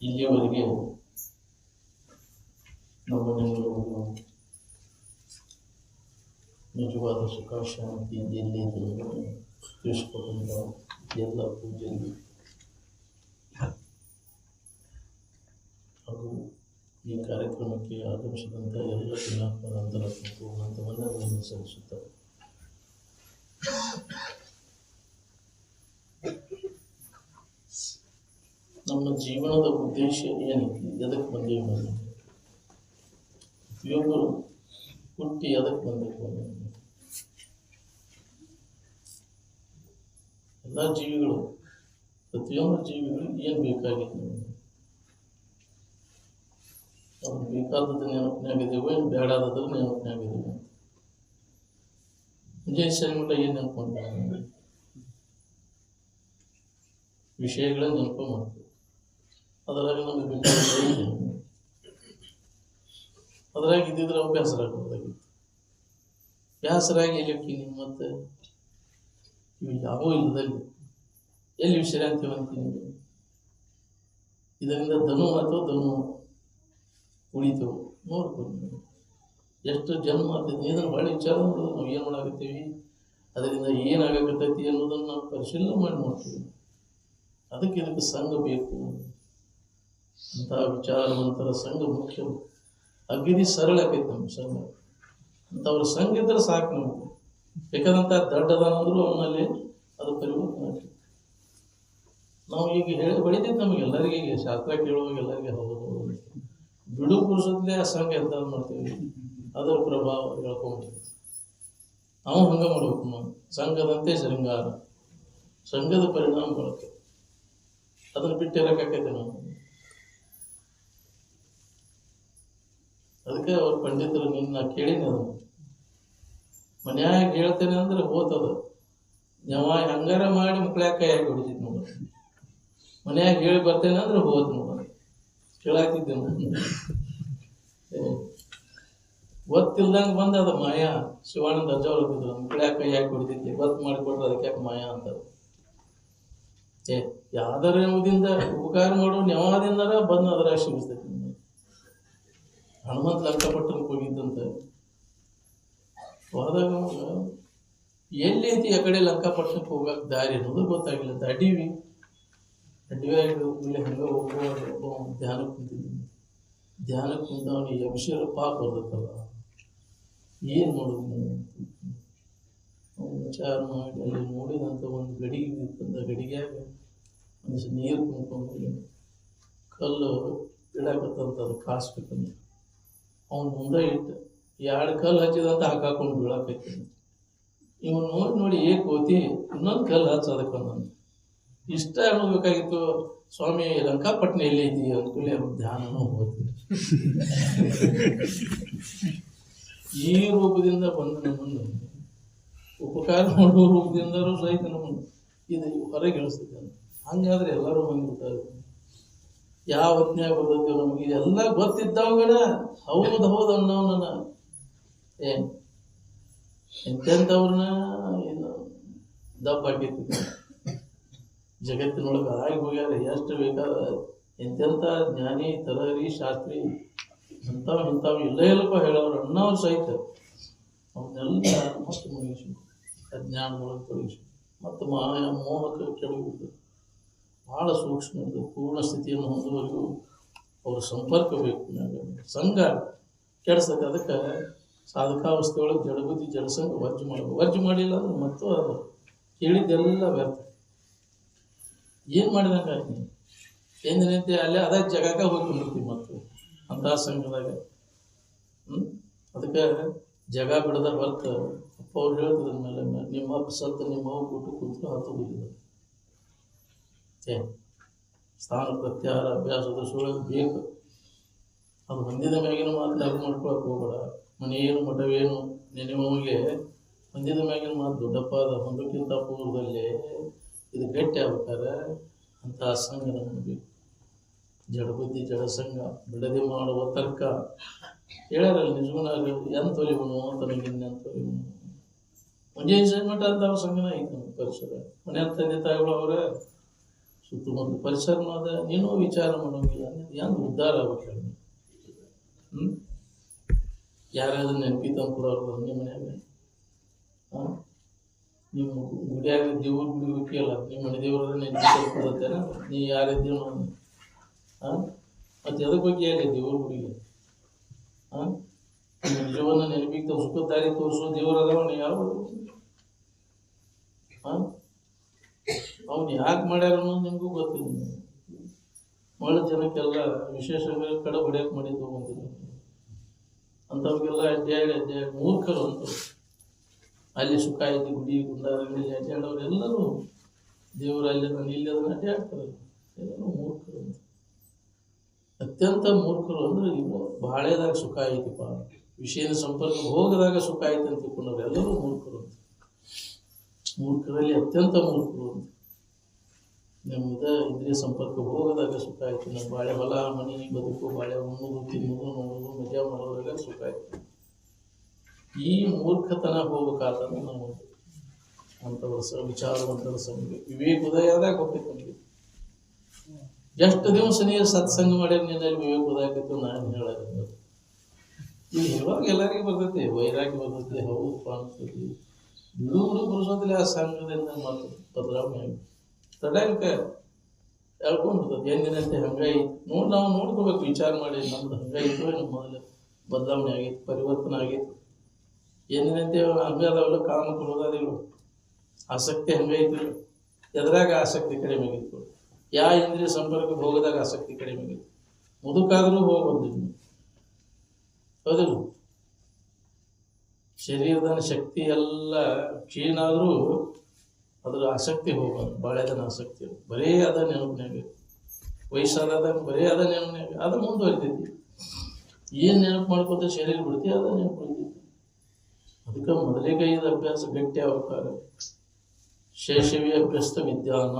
ಇಲ್ಲಿಯವರೆಗೆ ನಮ್ಮ ಮನೆಯವರು ನಿಜವಾದ ಸುಖ ಶಾಂತಿ ಎಲ್ಲಿ ತಿಳಿಸ್ಕೊಟ್ಟಂತ ಎಲ್ಲ ಪೂಜೆಯಲ್ಲಿ ಹಾಗೂ ಈ ಕಾರ್ಯಕ್ರಮಕ್ಕೆ ಆಗಮಿಸಿದಂಥ ಎಲ್ಲ ಜಿಲ್ಲಾತ್ಮರ ಅಂತರಾತ್ಮಕ್ಕೂ ಅನಂತ ವಂದನೆಗಳನ್ನು ನಮ್ಮ ಜೀವನದ ಉದ್ದೇಶ ಏನೈತಿ ಎದಕ್ಕೆ ಬಂದೇವು ನಾವು? ಪ್ರತಿಯೊಬ್ಬರು ಹುಟ್ಟಿ ಎದಕ್ಕೆ ಅನ್ನೋದು. ಎಲ್ಲ ಜೀವಿಗಳು, ಪ್ರತಿಯೊಂದು ಜೀವಿಗಳು ಏನು ಬೇಕಾಗಿತ್ತು? ನಮಗೆ ಬೇಕಾದದ್ದು ನೆನಪಿನಾಗಿದ್ದೀವೋ ಬೇಡಾದದ್ದು ನೆನಪಿನಾಗಿದ್ದೀವೋ. ಮುಂಜಾನೆ ಸರಿ ಮಟ್ಟ ಏನು ನೆನ್ಕೊಂಡ ವಿಷಯಗಳನ್ನ ನೆನಪು ಮಾಡ್ತೀವಿ. ಅದರಾಗ ನಮಗೆ ಬೇಕಾದ. ಅದ್ರಾಗ ಇದ್ದಿದ್ರೆ ಅವು ಬೇಸರಾಗಬಹುದಾಗಿತ್ತು ಬೇಸರಾಗಿ ಎಲ್ಲಿ ಹೋಗ್ತೀನಿ ಮತ್ತೆ ಯಾವೂ ಇಲ್ಲದಲ್ಲಿ ಎಲ್ಲಿ ವಿಶ್ರಾಂತಿ ಅಂತೀನಿ ಇದರಿಂದ ಧನು ಅಥವಾ ಧನು? ಉಳಿತು ನೋಡ್ಕೊಂಡು ಎಷ್ಟು ಜನ್ಮ ಆಗ್ತೈತಿ ಇದನ್ನು ಭಾಳ ವಿಚಾರ ಮಾಡೋದು, ನಾವು ಏನು ಮಾಡಾಕತ್ತೀವಿ? ಅದರಿಂದ ಏನಾಗಕತ್ತೈತಿ ಅನ್ನೋದನ್ನು ನಾವು ಪರಿಶೀಲನೆ ಮಾಡಿ ನೋಡ್ತೀವಿ. ಅದಕ್ಕೆ ಇದಕ್ಕೆ ಸಂಘ ಬೇಕು. ಅಂತ ವಿಚಾರವಂತರ ಸಂಘ ಮುಖ್ಯ. ಅಗದಿ ಸರಳ ಆಗೈತೆ ನಮ್ಮ ಸಂಘ. ಅಂಥವ್ರ ಸಂಘ ಇದ್ರೆ ಸಾಕು ನಮಗೆ. ಬೇಕಾದಂಥ ದಡ್ಡದಾನಂದ್ರು ಅವನಲ್ಲಿ ಅದು ಪರಿವರ್ತನೆ ಆಗ್ತದೆ ನಾವು ಈಗ ಹೇಳಿ ಬೆಳಿತೈತೆ ನಮಗೆಲ್ಲರಿಗೆ ಈಗ ಶಾಸ್ತ್ರ ಕೇಳುವಾಗ ಎಲ್ಲರಿಗೆ ಹೌದು. ಬಿಡು ಆ ಸಂಘ ಎಂತ ಮಾಡ್ತೀವಿ? ಅದರ ಪ್ರಭಾವ ಹೇಳ್ಕೊಂಡ್ಬಿಡ್ತೀವಿ ನಾವು ಹಂಗೆ ಮಾಡ್ಬೇಕು ನಾವು ಸಂಘದಂತೆ ಶೃಂಗಾರ. ಸಂಘದ ಪರಿಣಾಮ ಬರುತ್ತೆ. ಅದನ್ನು ಬಿಟ್ಟಿರಕ್ಕಾಕೈತೆ ನಾವು ಅದಕ್ಕೆ ಅವ್ರ ಪಂಡಿತರು ನಿನ್ನ ಕೇಳಿನಿ ಅದನ್ನು. ಮನ್ಯಾಗ ಹೇಳ್ತೇನೆ ಅಂದ್ರೆ ಹೋತದ. ಯಾವ ಹಂಗಾರ ಮಾಡಿ ಮಕ್ಕಳ ಕೈಯಾಗಿ ಹೊಡಿತಿದ್ ನೋಡಿ. ಮನ್ಯಾಗ ಹೇಳಿ ಬರ್ತೇನೆ ಅಂದ್ರೆ ಹೋದ್ ಕೇಳಾಕ್ತಿದ್ದೆ ಗೊತ್ತಿಲ್ದಂಗ ಬಂದ ಅದ ಮಾಯಾ. ಶಿವಾನಂದ ಅಜ್ಜ ಹೊಡ್ತಿದ್ರು ನಮ್ಮ ಕಡೆ ಯಾಕೆ ಕೈಯಾಗಿ ಹೊಡಿತಿದ್ದೆ ಗೊತ್ತು ಅದಕ್ಕೆ ಯಾಕೆ ಮಾಯಾ ಅಂತ ಏ, ಯಾವ್ದಾರ ಎಂಬುದಿಂದ ಉಪಕಾರ ಮಾಡೋ ನೆವಾದಿಂದರ ಬಂದ ಅದರ ಶಿವಿಸ್ತೈತಿ ಹನುಮಂತ ಲಂಕಪಟ್ಟಣಕ್ಕೆ ಹೋಗಿದ್ದಂತ. ಹೋದಾಗ ಎಲ್ಲಿ ಐತಿ ಆ ಕಡೆ ಲಂಕಾಪಟ್ಟಣಕ್ಕೆ ಹೋಗಕ್ಕೆ ದಾರಿ ಅನ್ನೋದು ಗೊತ್ತಾಗಿಲ್ಲ. ಅಂತ ಅಡಿವಿ. ಅಡಿವ್ಯಾಗ ಇಲ್ಲಿ ಹಂಗೆ ಒಬ್ಬ ಧ್ಯಾನಕ್ಕೆ ಕುಂತಿದ್ದೀನಿ. ಧ್ಯಾನಕ್ಕೆ ಕುಂತ ಅವನಿಗೆ ಅಭಿಷೇಕ ಪಾಪ ಬರ್ಬೇಕಲ್ಲ ಏನು ಮಾಡೋದು ಅವ್ನು ವಿಚಾರ ಮಾಡಿ, ಅಲ್ಲಿ ನೋಡಿದಂಥ ಒಂದು ಗಡಿಗೆ ಇತ್ತಂದ ಗಡಿಗ್ಯಾಗ ಒಂದಿಷ್ಟು ನೀರು ಕುಂತ್ಕೊಂಡು ಕಲ್ಲು ಇಡಾಕತ್ತಂತ ಅದು ಕಾಸ್ಬೇಕಂತ ಅವನು ಮುಂದೆ ಇಟ್ಟು ಎರಡು ಕಲ್ಲು ಹಚ್ಚಿದಂತ ಹಾಕಾಕೊಂಡು ಬೀಳಾಕೈತಿ ಇವನು ನೋಡಿ ನೋಡಿ ಏ ಕೋತಿ, ಇನ್ನೊಂದು ಕಲ್ಲು ಹಚ್ಚೋದಕ್ಕೆ ನಾನು ಇಷ್ಟ ಹೇಳಬೇಕಾಗಿತ್ತು ಸ್ವಾಮಿ ಲಂಕಾಪಟ್ಟಣ ಎಲ್ಲಿ ಐತಿ ಅವ್ರ ಧ್ಯಾನನೂ ಹೋಗ್ತೀನಿ ಈ ರೂಪದಿಂದ ಬಂದ ನಮ್ಮನ್ನು, ಉಪಕಾರ ಮಾಡುವ ರೂಪದಿಂದಲೂ ಸಹಿತ ನಮ್ಮನ್ನು ಇದು ಹೊರಗೆ ಇಳಿಸ್ತದೆ ಹಂಗಾದ್ರೆ ಎಲ್ಲರೂ ಬಂದ್ಬಿಟ್ಟಾರೆ. ಯಾವ ಹೊತ್ನ್ಯಾಗ ಬರ್ತೈತಿ ನಮಗೆ, ಇದೆಲ್ಲ ಗೊತ್ತಿದ್ದಾವಗಡ ಹೌದು ಹೌದು ಅನ್ನೋನ ಏ, ಎಂತೆಂಥವ್ರನ್ನ, ಏನು, ದಪ್ಪ ಜಗತ್ತಿನೊಳಗೆ ಆಗಿ ಹೋಗ್ಯಾರ ಎಷ್ಟು ಬೇಕಾದ ಎಂತೆಂಥ ಜ್ಞಾನಿ, ತರಹರಿ ಶಾಸ್ತ್ರಿ ಇಂಥವು ಇಂಥವು ಇಲ್ಲ ಇಲ್ಲಪ್ಪ ಹೇಳೋರು ಅನ್ನೋರು ಸಹಿತ. ಅವನ್ನೆಲ್ಲ ಮತ್ತೆ ಮುಗಿಸಿ ಅಜ್ಞಾನದೊಳಗೆ ತೊಡಗಿಸಿ ಮತ್ತು ಮಾಯ ಮೋಹಕ್ಕೆ ಕೆಳಗಿಬಿಟ್ಟು ಭಾಳ ಸೂಕ್ಷ್ಮ ಇದು ಪೂರ್ಣ ಸ್ಥಿತಿಯನ್ನು ಹೊಂದುವರೆಗೂ ಅವ್ರ ಸಂಪರ್ಕ ಬೇಕು. ಸಂಘ ಕೆಡ್ಸಕ್ಕೆ ಅದಕ್ಕೆ ಸಾಧಕಾವಸ್ಥೆ ಒಳಗೆ ಜಡಬುದ್ಧಿ ಜಡಸಂಗ ವರ್ಜು ಮಾಡಬೇಕು. ವರ್ಜ ಮಾಡಿಲ್ಲ ಅಂದ್ರೆ ಮತ್ತು ಅದು ಕೇಳಿದ್ದೆಲ್ಲ ವ್ಯರ್ಥ. ಏನು ಮಾಡಿದಂಗೆ ಆಯ್ತು? ಎಂದಿನಂತೆ ಅಲ್ಲೇ ಅದ ಜಗಕ್ಕೆ ಹೋಗಿ ಬಿಡ್ತೀವಿ ಮತ್ತು ಅಂತಹ ಸಂಘದಾಗ. ಹ್ಞೂ ಅದಕ್ಕೆ ಜಗ ಬಿಡದ ಬರ್ತ ಅಪ್ಪ ಅವ್ರು ಹೇಳ್ತದ ಮೇಲೆ, ನಿಮ್ಮ ಅಪ್ಪ ನಿಮ್ಮ ಅವು ಕೊಟ್ಟು ಕೂತು ಹತ್ತು ಏ, ಸ್ಥಾನ ಪ್ರತ್ಯಾರ ಅಭ್ಯಾಸದ ಸುಳ್ಳು ಬೇಕು. ಅದು ಹೊಂದಿದ ಮ್ಯಾಗಿನ ಮಾತು ಲಾಭ ಮಾಡ್ಕೊಳಕ್ಕೆ ಹೋಗ್ಬೇಡ. ಮನೆಯೇನು ಮಠವೇನು ನೆನೆಯುವವನಿಗೆ ಹೊಂದಿದ ಮ್ಯಾಗಿನ ಮಾತು ದೊಡ್ಡಪ್ಪ ಅದ. ಹೊಂದಕ್ಕಿಂತ ಪೂರ್ವದಲ್ಲೇ ಇದು ಗಟ್ಟಿ ಆಗ್ಬೇಕಾದ್ರೆ ಅಂತಹ ಸಂಘ ನಮಗೆ ಜಡಬುದ್ಧಿ ಜಡ ಸಂಘ, ಬಿಡದೆ ಮಾಡುವ ತರ್ಕ. ಹೇಳ್ಯಾರಲ್ಲ ನಿಜಗುಣಾಗ ಎಂತೊಲಿವನು ತನಗಿನ್ನೆಂತೊಲಿವನು ಮುಂಜಾನೆ ಮಠ ಅಂತ ಸಂಗನ ಐತೆ ನಮ್ಮ ಪರಿಸರ. ಮನೆ ತಂದೆ ತಾಯಿಗಳು ಅವರೇ, ಸುತ್ತಮುತ್ತ ಪರಿಸರ ಅದ, ನೀನು ವಿಚಾರ ಮಾಡೋಂಗಿಲ್ಲ. ಏನು ಉದ್ಧಾರ ಆಗ್ಬೇಕು ಹ್ಞೂ ಯಾರಾದ್ರೂ ನೆನಪಿ ಅವ್ರು ನಿಮ್ಮ ಮನ್ಯಾಗ. ಹಾಂ ನಿಮ್ಮ ಗುಡಿಯಾಗ ದೇವ್ರ ಗುಡಿ ಹೋಗಿಯಲ್ಲ ನಿಮ್ಮ ಮನೆ ದೇವ್ರ ನೀ ಯಾರಿದ್ದೀವಿ ನಾನು ಹಾಂ ಮತ್ತೆ ಎದ್ರ ಬಗ್ಗೆ ಹೇಳಿ ದೇವ್ರ ಗುಡಿಗೆ? ಹಾಂ ನಿಜವನ್ನ ನೆನಪಿಗೆ ತೋರಿಸ್ಕೊ ದಾರಿ ತೋರಿಸೋ ದೇವ್ರ ಅದಾವಣ್ಣ ಯಾರು ಹಾಂ ಅವ್ನು ಯಾಕೆ ಮಾಡ್ಯಾರ ಅನ್ನೋದು ನಿಮಗೂ ಗೊತ್ತಿಲ್ಲ. ಭಾಳ ಜನಕ್ಕೆಲ್ಲ ವಿಶೇಷ ಕಡೆ ಹೊಡ್ಯಾಕೆ ಮಾಡಿದ್ದು ತೊಗೊಂಡಿಲ್ಲ ಅಂಥವ್ರಿಗೆಲ್ಲ ಅಡ್ಡಾಡಿ ಅಡ್ಡಾಡಿ ಮೂರ್ಖರು ಅಂತ ಅಲ್ಲಿ ಸುಖ ಐತಿ ಗುಡಿ ಗುಂಡಾರಗಳಲ್ಲಿ ಅಡ್ಡಾಡೋರು ಎಲ್ಲರೂ ದೇವರು ಅಲ್ಲಿ ನಾನು ಇಲ್ಲಿ ಅದನ್ನ ಅಡ್ಡಾಡ್ತಾರೆ ಎಲ್ಲರೂ ಮೂರ್ಖರು. ಅತ್ಯಂತ ಮೂರ್ಖರು ಅಂದ್ರೆ ಇವು ಬಾಳೆದಾಗ ಸುಖ ಐತಿಪ್ಪ. ವಿಷಯದ ಸಂಪರ್ಕ ಹೋಗದಾಗ ಸುಖ ಐತಿ ಅಂತ ತಿಳ್ಕೊಂಡವ್ರು ಎಲ್ಲರೂ ಮೂರ್ಖರು. ಮೂರ್ಖರಲ್ಲಿ ಅತ್ಯಂತ ಮೂರ್ಖರು. ಅಂತ ನಮ್ಮಿದ ಸಂಪರ್ಕ ಹೋಗದಾಗ ಸುಖ ಆಯ್ತು ನಮ್ಮ ಬಾಳೆ ಹೊಲ, ಮನೆ, ಬದುಕು, ಬಾಳೆ ಉಣ್ಣುದು ತಿನ್ನುವುದು, ನೋಡುವುದು, ಮಜಾ ಮಾಡೋದ್ರಾಗ ಸುಖ ಆಯ್ತು ಈ ಮೂರ್ಖತನ ಹೋಗ್ಬೇಕಾದ್ರೆ ನಾವು ಅಂಥವ್ರ ಸ ವಿಚಾರವಂತರ ಸಂಘ ವಿವೇಕ ಉದಯ ಗೊತ್ತಿತ್ತು ನಮಗೆ. ಎಷ್ಟು ದಿವಸ ನೀರು ಸತ್ಸಂಗ ಮಾಡ್ಯಾರ ನಿನ್ನಲ್ಲಿ ವಿವೇಕ ಉದಯ ಆಕೈತು ನಾನು ಹೇಳೋದು. ಈಗ ಇವಾಗ ಎಲ್ಲರಿಗೂ ಬರ್ತೈತಿ ವೈರಾಗಿ ಬರ್ತೈತಿ, ಹೌದು ಅನ್ಸ್ತೈತಿ ನೂರು ಪುರುಷದಲ್ಲಿ ಆ ಸಂಘದಿಂದ ಮತ್ತು ಬದಲಾವಣೆ ತಡಕ ಹೇಳ್ಕೊಂಡ್ಬಿಡ್ತದೆ, ಎಂದಿನಂತೆ ಹಂಗಾಯಿ. ನೋಡಿ ನಾವು ನೋಡ್ಕೋಬೇಕು, ವಿಚಾರ ಮಾಡಿ ನಮ್ದು ಹಂಗಾಯ್ತು ಮೊದಲು ಬದಲಾವಣೆ ಆಗೈತೆ ಪರಿವರ್ತನೆ ಆಗೈತೆ ಎಂದಿನಂತೆ ಅದಾವಲ್ಲ ಕಾಮ ಕ್ರೋಧಾದಿಗಳು ಆಸಕ್ತಿ ಹಂಗೈತಿ ಎದ್ರಾಗ ಆಸಕ್ತಿ ಕಡಿಮೆ ಆಗಿತ್ತು. ಯಾ ಇಂದ್ರಿಯ ಸಂಪರ್ಕ ಹೋಗದಾಗ ಆಸಕ್ತಿ ಕಡಿಮೆ ಆಗಿತ್ತು. ಮುದುಕಾದರೂ ಇನ್ನು ಹೌದಿಲ್ಲ? ಶರೀರದ ಶಕ್ತಿ ಎಲ್ಲ ಕ್ಷೀಣ ಆದರೂ ಅದ್ರ ಆಸಕ್ತಿ ಹೋಗೋದು ಬಾಳೆದನ ಆಸಕ್ತಿ ಬರೀ ಅದ ನೆನಪಿನಾಗ. ವಯಸ್ಸಾದಾಗ ಬರೀ ಅದ ನೆನಪಿನಾಗ. ಅದು ಮುಂದುವರಿತೈತಿ. ಏನು ನೆನಪು ಮಾಡ್ಕೋತ ಶರೀರ ಬಿಡ್ತಿ, ಅದ ನೆನಪು ಅದಕ್ಕೆ ಮೊದಲೇ ಕೈದ ಅಭ್ಯಾಸ ಗಟ್ಟಿ ಆಗ್ಬೇಕಾಗ ಶೇಷವಿ ಅಭ್ಯಸ್ತ ವಿದ್ಯಾನ.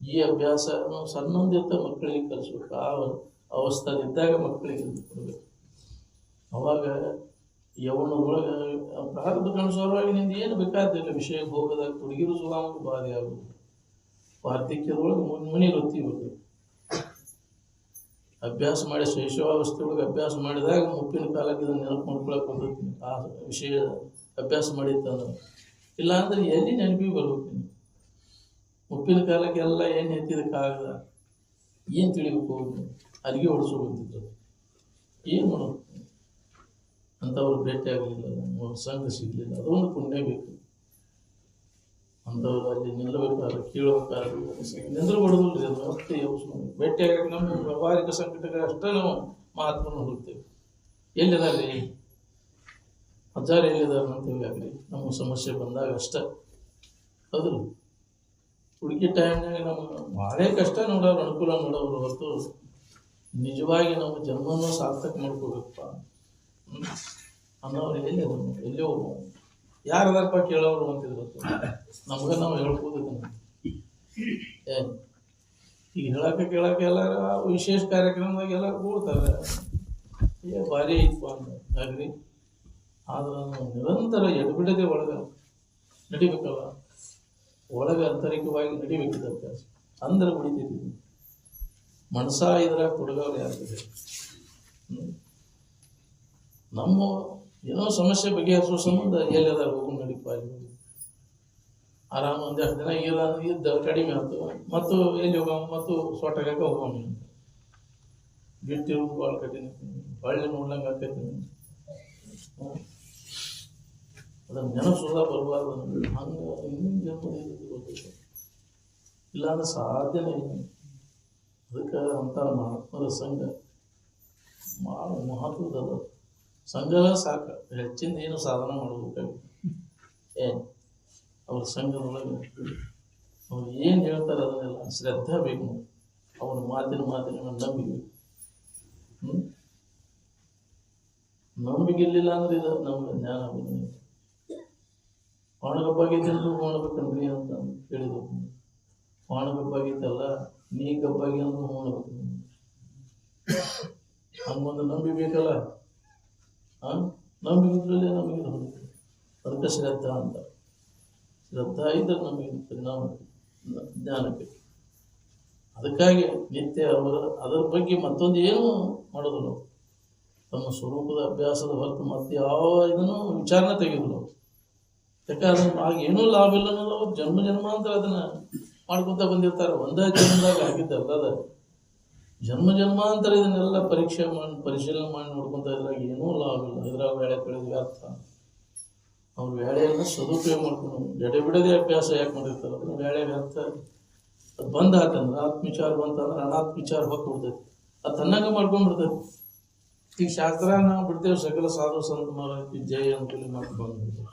ಈ ಅಭ್ಯಾಸ ಸಣ್ಣಂದಿರ್ತ ಮಕ್ಕಳಿಗೆ ಕಲಿಸ್ಬೇಕು. ಆ ಅವಸ್ಥಾದಿದ್ದಾಗ ಮಕ್ಕಳಿಗೆ ಕೊಡಬೇಕು ಅವಾಗ ಯೌವನದೊಳಗೆ ಪ್ರಾರಂಭ ಕಾಣಿಸೋರೊಳಗೆ ನಿಂದ ಏನು ಬೇಕಾದಿಲ್ಲ ವಿಷಯಕ್ಕೆ ಹೋಗೋದಾಗ ಹುಡುಗಿರು ಸುಲಾಮ ಬಾಧೆ ಆಗೋದು ವಾರ್ಧಕ್ಯದೊಳಗೆ ವೃತ್ತಿ ಗೊತ್ತಿಬೇಕು ಅಭ್ಯಾಸ ಮಾಡಿ ಒಳಗೆ ಅಭ್ಯಾಸ ಮಾಡಿದಾಗ ಮುಪ್ಪಿನ ಕಾಲಕ್ಕೆ ಇದನ್ನು ನೆನಪು ಮಾಡ್ಕೊಳಕ್ಕೆ ಆ ವಿಷಯ ಅಭ್ಯಾಸ ಮಾಡಿತ್ತಂದ್ರೆ. ಇಲ್ಲಾಂದ್ರೆ ಎಲ್ಲಿ ನೆನಪಿಗೆ ಬರ್ಬೇಕು ಮುಪ್ಪಿನ ಕಾಲಕ್ಕೆ ಎಲ್ಲ ಏನು ಎತ್ತಿದಕ್ಕಾಗದ ಏನು ತಿಳಿಬೇಕು? ಅಲ್ಲಿಗೆ ಹೊಡಿಸ್ಕೊಳ್ತಿದ್ರು ಏನು ಮಾಡೋದು ಅಂಥವ್ರು ಭೇಟಿ ಆಗಲಿಲ್ಲ, ಸಂಘ ಸಿಗಲಿಲ್ಲ. ಅದೊಂದು ಪುಣ್ಯ ಬೇಕು. ಅಂಥವ್ರು ಅಲ್ಲಿ ನಿಲ್ಲಬೇಕಾದ್ರೆ ಕೀಳಬೇಕಾದ್ರೆ ನಿಂದ್ರ ಅಷ್ಟೇ ಅದು ಮತ್ತೆ ಯೋಚಿಸ್ಕೊಂಡು ಭೇಟಿ ಆಗಾಗ ನಮ್ಮ ವ್ಯಾವಹಾರಿಕ ಸಂಕಟಕ್ಕೆ ಅಷ್ಟೇ ನಾವು ಮಹಾತ್ಮನ ಹುಡುಕ್ತೇವೆ ಎಲ್ಲಿದ್ದಾರೆ? ಅಜ್ಜಾರು ಎಲ್ಲಿದ್ದಾರೆ ಅಂತೇವೆ ಆಗಲಿ ನಮ್ಮ ಸಮಸ್ಯೆ ಬಂದಾಗ ಅಷ್ಟೇ. ಹೌದು. ಹುಡುಕಿ ಟೈಮ್ನಾಗ ನಮ್ಮ ಭಾಳ ಕಷ್ಟ ನೋಡೋರು, ಅನುಕೂಲ ನೋಡೋರು ಹೊರತು ನಿಜವಾಗಿ ನಮ್ಮ ಜನ್ಮವನ್ನು ಸಾರ್ಥಕ ಮಾಡ್ಕೋಬೇಕಪ್ಪ. ಅನ್ನೋರು ಎಲ್ಲಿ ಎಲ್ಲಿ ಹೋಗೋ ಯಾರದಾರಪ್ಪ ಕೇಳೋರು ಅಂತಿದ್ರು ನಮ್ಗೆ ನಾವು ಹೇಳ್ಬೋದು ಇದನ್ನ ಏ, ಈಗ ಹೇಳಕ್ಕೆ ಕೇಳಕ್ಕೆ ಎಲ್ಲಾರ ವಿಶೇಷ ಕಾರ್ಯಕ್ರಮದಾಗ ಎಲ್ಲ ಕೂಡ್ತಾರೆ. ಏ, ಭಾರಿ ಐತಪ್ಪ ಅಂತ. ಹಾಗ್ರಿ ಆದ್ರೆ ನಿರಂತರ ಎಡಬಿಡದೆ ಒಳಗೆ ನಡಿಬೇಕಲ್ಲ? ಒಳಗೆ ಆಂತರಿಕವಾಗಿ ನಡಿಬೇಕಿದೆ ಅಭ್ಯಾಸ. ಅಂದ್ರೆ ಉಳಿತಿದ್ದೀವಿ ಮನಸ ಇದ್ರಾಗ ತೊಡಗವ್ರು ಯಾರಿದೆ ನಮ್ಮ ಏನೋ ಸಮಸ್ಯೆ ಬಗೆಹರಿಸುವ ಸಂಬಂಧ ಎಲ್ಲದ ಹೋಗು ನಡೀಪ ಆರಾಮ ಒಂದು ಎರಡು ದಿನ ಇಲ್ಲ ಇದ್ದ ಕಡಿಮೆ ಆಯ್ತು ಮತ್ತು ಎಲ್ಲಿ ಹೋಗೋಣ ಮತ್ತು ಸೊಟ್ಟಾಗಕ್ಕೆ ಹೋಗೋಣ ಗಿಟ್ಟಿರೋದು ಭಾಳ ಕಠಿಣ ಹೊಳ್ಳಿ ನೋಡ್ಲಂಗೆ ಆಕೈತಿ ಅದನ್ನು ನೆನಪಿಸೋದ ಬರಬಾರ್ದು. ಹಂಗೆ ಹಿಂದಿನ ಜನ್ಮದ ಗೊತ್ತಿಲ್ಲ. ಇಲ್ಲಾಂದ್ರೆ ಸಾಧ್ಯನೇ ಇಲ್ಲ. ಅದಕ್ಕೆ ಅಂತಾರ ಮಹಾತ್ಮರ ಸಂಘ ಭಾಳ ಮಹತ್ವದ ಸಂಘ ಸಾಕು, ಹೆಚ್ಚಿಂದ ಏನು ಸಾಧನ ಮಾಡಬೇಕಾಗಿ ಏ ಅವ್ರ ಸಂಘದೊಳಗೆ ಅವ್ರು ಏನು ಹೇಳ್ತಾರೆ ಅದನ್ನೆಲ್ಲ ಶ್ರದ್ಧೆ ಬೇಕು ಅವನ ಅವ್ರ ಮಾತಿನ ಮಾತಿನ ನಂಬಿಕೆ ನಂಬಿಕೆ ಇರಲಿಲ್ಲ ಅಂದ್ರೆ ಇದು ನಮ್ಗೆ ಜ್ಞಾನ ಆಗೋದಿಲ್ಲ. ಒಣಗಪ್ಪಾಗಿದ್ದೆಲ್ಲರೂ ಮಾಡ್ಬೇಕಂದ್ರಿ ಅಂತ ಹೇಳಿದ್ರು. ಒಣಗಪ್ಪಾಗಿದ್ದೆಲ್ಲ ನೀ ಗಬ್ಬಾಗಿ ಅಂತ ಮಾಡ್ಬೇಕು ಹಂಗೊಂದು ನಂಬಿ ನಂಬಿದ್ರಲ್ಲೇ ನಮಗೆ ಹೊಂದುತ್ತೆ ಅದಕ್ಕೆ ಶ್ರದ್ಧಾ ಅಂತ. ಶ್ರದ್ಧ ಇದ್ರೆ ನಮಗೆ ಪರಿಣಾಮ ಜ್ಞಾನ ಬೇಕು. ಅದಕ್ಕಾಗಿ ನಿತ್ಯ ಅವರ, ಅದರ ಬಗ್ಗೆ ಮತ್ತೊಂದು ಏನು ಮಾಡೋದಿಲ್ಲ. ತಮ್ಮ ಸ್ವರೂಪದ ಅಭ್ಯಾಸದ ಹೊರತು ಮತ್ತೆ ಯಾವ ಇದನ್ನು ವಿಚಾರನೆ ತೆಗೆದಿಲ್ಲ ಯಾಕಂದ್ರೆ ಆಗ ಏನೂ ಲಾಭ ಇಲ್ಲ ಅನ್ನೋದು ಅವ್ರು ಜನ್ಮ ಜನ್ಮಾಂತರ ಅದನ್ನ ಮಾಡ್ಕೊತಾ ಬಂದಿರ್ತಾರೆ. ಒಂದೇ ಜನ್ಮದಾಗ ಆಗಿದ್ದಲ್ಲ ಜನ್ಮ ಜನ್ಮಾಂತರ ಇದನ್ನೆಲ್ಲ ಪರೀಕ್ಷೆ ಮಾಡಿ, ಪರಿಶೀಲನೆ ಮಾಡಿ ನೋಡ್ಕೊಂತ ಇದ್ರಾಗ ಏನೂ ಲಾಭ ಇಲ್ಲ. ಇದ್ರಾಗ ವೇಳೆ ಕಳೆದ ವ್ಯರ್ಥ ಅವ್ರು ವೇಳೆಯನ್ನು ಸದುಪಯೋಗ ಮಾಡ್ಕೊಂಡು ಜಡೆ ಬಿಡದೆ ಅಭ್ಯಾಸ ಯಾಕೆ ಮಾಡಿರ್ತಾರೆ? ಅದನ್ನ ವೇಳೆ ವ್ಯರ್ಥ. ಅದು ಬಂದ್ ಆತಂದ್ರೆ ಆತ್ಮವಿಚಾರ ಬಂತಂದ್ರೆ ಅನಾತ್ಮವಿಚಾರ ಹೊಕ್ಬಿಡ್ತೈತಿ ಅದು ತನ್ನಂಗೆ ಮಾಡ್ಕೊಂಡ್ಬಿಡ್ತೈತಿ ಈಗ ಶಾಸ್ತ್ರ ನಾವು ಬಿಡ್ತೇವೆ, ಸಕಲ ಸಾಧು ಸಂತ ಮಹಾರಾಜ್ ಜಯ ಅನುಕೂಲ ಮಾಡ್ಕೊಂಡು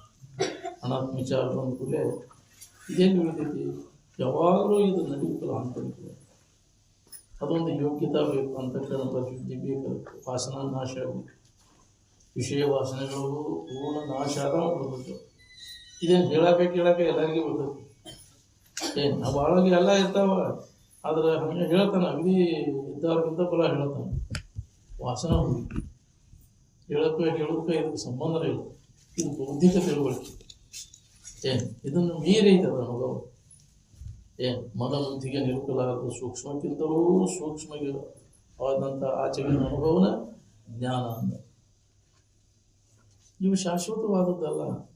ಅನಾತ್ಮವಿಚಾರ ಬಂದ ಕೂಡಲೇ ಇದೇನು ಬೆಳಿತೈತಿ ಯಾವಾಗಲೂ ಇದು ನಡೀತಲ್ಲ ಅಂತಂದ್ರೆ ಅದೊಂದು ಯೋಗ್ಯತಾ ಬೇಕು ಅಂತಕ್ಕಂಥ ಪರಿಶುದ್ಧಿ ಬೇಕು ವಾಸನ ನಾಶ ವಿಷಯ ವಾಸನೆಗಳು ಪೂರ್ಣ ನಾಶ ಆದಾಗ ಬರ್ಬೋದು ಇದೇನು ಹೇಳಕ್ಕೆ ಕೇಳಕ್ಕೆ ಎಲ್ಲರಿಗೂ ಬರ್ತೈತಿ ಏನು ನಾವು ಒಳಗೆ ಎಲ್ಲ ಇರ್ತಾವ, ಆದ್ರೆ ಹಂಗೆ ಹೇಳ್ತಾನೆ, ಅಗ್ನಿ ಇದ್ದವ್ರಿಗಿಂತ ಫಲ ಹೇಳ್ತಾನೆ. ವಾಸನ ಹೋಗಿ ಹೇಳಕ್ಕೆ ಹೇಳೋದಕ್ಕೆ ಇದಕ್ಕೆ ಸಂಬಂಧ ಇಲ್ಲ. ಇದು ಬೌದ್ಧಿಕ ತಿಳುವಳಿಕೆ. ಏನು ಇದನ್ನು ಮೀರಿ ಇದೆ ಅದು ಅನುಭವ ಏನು ಮನಬುದ್ಧಿಗೆ ನಿಲುಕಲಾರದು ಸೂಕ್ಷ್ಮಕ್ಕಿಂತಲೂ ಸೂಕ್ಷ್ಮ ಆದಂಥ ಆಚೆಗಿನ ಅನುಭವನ ಜ್ಞಾನ ಅಂದ. ಇವು ಶಾಶ್ವತವಾದದ್ದಲ್ಲ.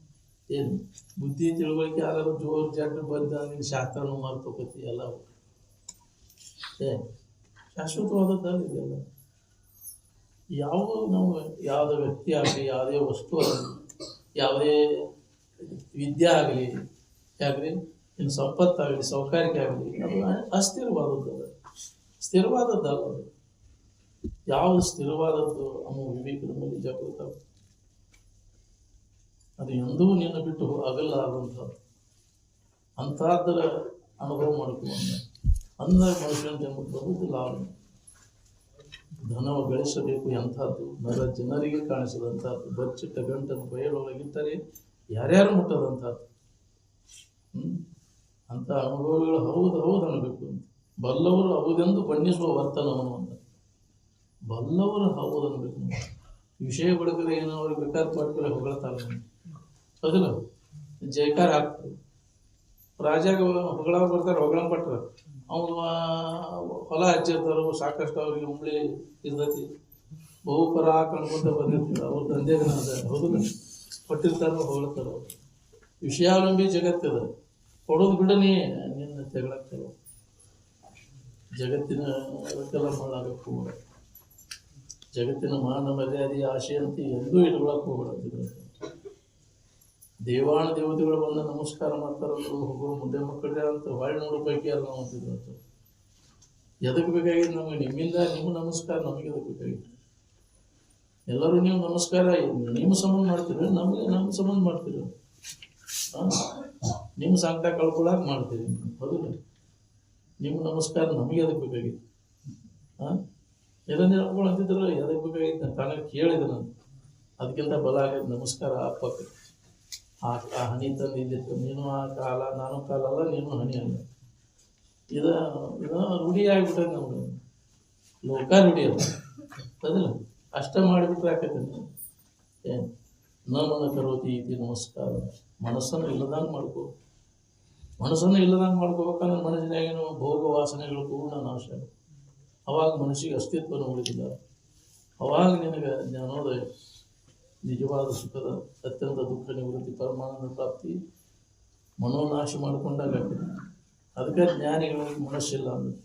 ಏನು, ಬುದ್ಧಿ ತಿಳುವಳಿಕೆ ಆಗಲ್ಲ ಜೋರು ಜಡ್ ಬಂದ ನಿನ್ನ ಶಾಸ್ತ್ರನೂ ಎಲ್ಲ ಏ, ಶಾಶ್ವತವಾದದ್ದಲ್ಲ ಇದೆಲ್ಲ. ಯಾವ ನಾವು ಯಾವುದೇ ವ್ಯಕ್ತಿ ಆಗಲಿ, ಯಾವುದೇ ವಸ್ತು ಆಗಲಿ, ಯಾವುದೇ ವಿದ್ಯೆ ಆಗಲಿ, ಯಾಕ್ರಿ? ಇನ್ನು ಸಂಪತ್ತಾಗಲಿ ಸೌಕರ್ಯ ಆಗಲಿ, ಅದು ಅಸ್ಥಿರವಾದದ್ದು ಅದು. ಸ್ಥಿರವಾದದ್ದಲ್ಲ ಅದು. ಯಾವುದು ಸ್ಥಿರವಾದದ್ದು ಅನ್ನೋ ವಿವೇಕದ ಮೇಲೆ ಜಾಗೃತ ಅದು ಎಂದೂ ನಿನ್ನ ಬಿಟ್ಟು ಆಗಲಾರದಂಥದ್ದು ಅಂಥದ್ದರ ಅನುಭವ ಮಾಡಿಕೊಂಡ ಅಂದ ಮನುಷ್ಯನ ಬರುವುದು ಲಾಭ ಧನವು ಗಳಿಸಬೇಕು ಎಂಥದ್ದು ನರ ಜನರಿಗೆ ಕಾಣಿಸದಂಥದ್ದು, ಬಚ್ಚಿಟ್ಟ ಗಂಟನ್ನು ಬಯಲೊಳಗಿಟ್ಟರೆ ಯಾರ್ಯಾರು ಮುಟ್ಟದಂಥದ್ದು? ಹ್ಮ್? ಅಂಥ ಅನುಭವಗಳು ಹೌದು ಹೌದು ಅನ್ನಬೇಕು ಅಂತ. ಬಲ್ಲವರು ಹೌದೆಂದು ಬಣ್ಣಿಸುವ ವರ್ತನವನ್ನು ಅಂತ. ಬಲ್ಲವರು ಹೌದು ಅನ್ಬೇಕು ವಿಷಯ ಬಡಕರೆ ಏನೋ ಅವ್ರಿಗೆ ಬೇಕಾದ ಮಾಡ್ತಾರೆ ಹೊಗಳ್ತಾರೆ ಅದಿಲ್ಲ ಜಯಕಾರ ಹಾಕ್ತಾರೆ ರಾಜಾಗ ಹೊಗಳ ಬರ್ತಾರೆ ಹೊಗಳ ಪಟ್ರ ಅವನು ಹೊಲ ಹಚ್ಚಿರ್ತಾರೋ, ಸಾಕಷ್ಟು ಅವ್ರಿಗೆ ಉಂಬ್ಳಿ ಇರ್ತೈತಿ. ಬಹುಪರ ಕಣ್ಕೊಂತ ಬಂದಿರ್ತಾರೆ ಅವ್ರ ದಂಧೆಗನ ಅದ ಹೌದಿಲ್ಲ ಕೊಟ್ಟಿರ್ತಾರೋ, ಹೊಗಳ್ತಾರ. ವಿಷಯಾವಲಂಬಿ ಜಗತ್ತದ. ಕೊಡೋದು ಬಿಡ ನೀ ನಿನ್ನ ತೆಗಳಕ್ತಲ್ಲ ಜಗತ್ತಿನ ಅದಕ್ಕೆಲ್ಲ ಹೋಗ್ಬೇಡ. ಜಗತ್ತಿನ ಮಾನ ಮರ್ಯಾದೆ ಆಶೆ ಅಂತ ಎಂದೂ ಇಟ್ಕೊಳಕ್ಕೆ ಹೋಗ್ಬೇಡ ದೇವಾಣ ದೇವತೆಗಳು ಬಂದು ನಮಸ್ಕಾರ ಮಾಡ್ತಾರಂದ್ರು ಹೋಗೋ ಮುದ್ದೆ ಮಕ್ಕಳೇ ಅಂತ ಹೊಳ್ಳಿ ನೋಡೋ ಪೈಕಿ ಯಾರು ನಾವು ಅಂತಿದ್ರು ಅಂತ. ಎದಕ್ಕೆ ಬೇಕಾಗಿತ್ತು ನಮಗೆ? ನಿಮ್ಮಿಂದ ನಿಮ್ಮ ನಮಸ್ಕಾರ ನಮಗೆ ಎದಕ್ಕೆ ಬೇಕಾಗಿತ್ತು ಎಲ್ಲರೂ ನೀವು ನಮಸ್ಕಾರ ನಿಮ್ಮ ಸಂಬಂಧ ಮಾಡ್ತೀರಿ? ನಮಗೆ ನಮ್ಮ ಸಂಬಂಧ ಮಾಡ್ತೀರಿ? ಆ? ನಿಮ್ಮ ಸಂಕಟ ಕಳ್ಕೊಳಕ್ ಮಾಡ್ತೀವಿ ಹೌದಿಲ್ಲ ನಿಮ್ಮ ನಮಸ್ಕಾರ ನಮಗೆ ಅದಕ್ಕೆ ಬೇಕಾಗಿತ್ತು. ಹಾಂ? ಇದನ್ನ ಹೇಳ್ಕೊಂಡು ಅಂತಿದ್ರು ಎದಕ್ಕೆ ಬೇಕಾಗಿತ್ತು ತಾನೇ ಕೇಳಿದೆ ನಾನು. ಅದಕ್ಕಿಂತ ಬಲ ಆಗೈತೆ. ನಮಸ್ಕಾರ ಅಪ್ಪಕ್ಕೆ. ಆ ಆ ಹನಿ ತಂದು ಇದ್ದಿತ್ತು. ನೀನು ಆ ಕಾಲ, ನಾನು ಕಾಲ ಅಲ್ಲ, ನೀನು ಹನಿ ಅಲ್ಲ. ಇದು ಇದು ರೂಢಿ ಆಗ್ಬಿಟ್ಟದೆ ನಮ್ಗೆ. ಲೋಕ ರೂಢಿ ಅಲ್ಲ. ಅದಿಲ್ಲ ಅಷ್ಟ ಮಾಡಿಬಿಟ್ರೆ ಆಕೈತೆ ಏನು? ನಮನ ಕರೋತಿ ಇತಿ ನಮಸ್ಕಾರ. ಮನಸ್ಸನ್ನು ಇಲ್ಲದಂಗೆ ಮಾಡ್ಕೋ. ಮನಸ್ಸನ್ನು ಇಲ್ಲದಂಗೆ ಮಾಡ್ಕೋಬೇಕಂದ್ರೆ ಮನಸ್ಸಿನಾಗೇನು ಭೋಗ ವಾಸನೆಗಳು ಪೂರ್ಣ ನಾಶ. ಅವಾಗ ಮನಸ್ಸಿಗೆ ಅಸ್ತಿತ್ವನ ಉಳಿದಿಲ್ಲ. ಅವಾಗ ನಿನಗೆ ಜ್ಞಾನೋದಯ, ನಿಜವಾದ ಸುಖದ ಅತ್ಯಂತ ದುಃಖ ನಿವೃತ್ತಿ, ಪರಮಾನಂದ ಪ್ರಾಪ್ತಿ, ಮನೋನಾಶ ಮಾಡಿಕೊಂಡಾಗ. ಅದಕ್ಕೆ ಜ್ಞಾನಿಗಳಿಗೆ ಮನಸ್ಸಿಲ್ಲ ಅಂದ್ರೆ.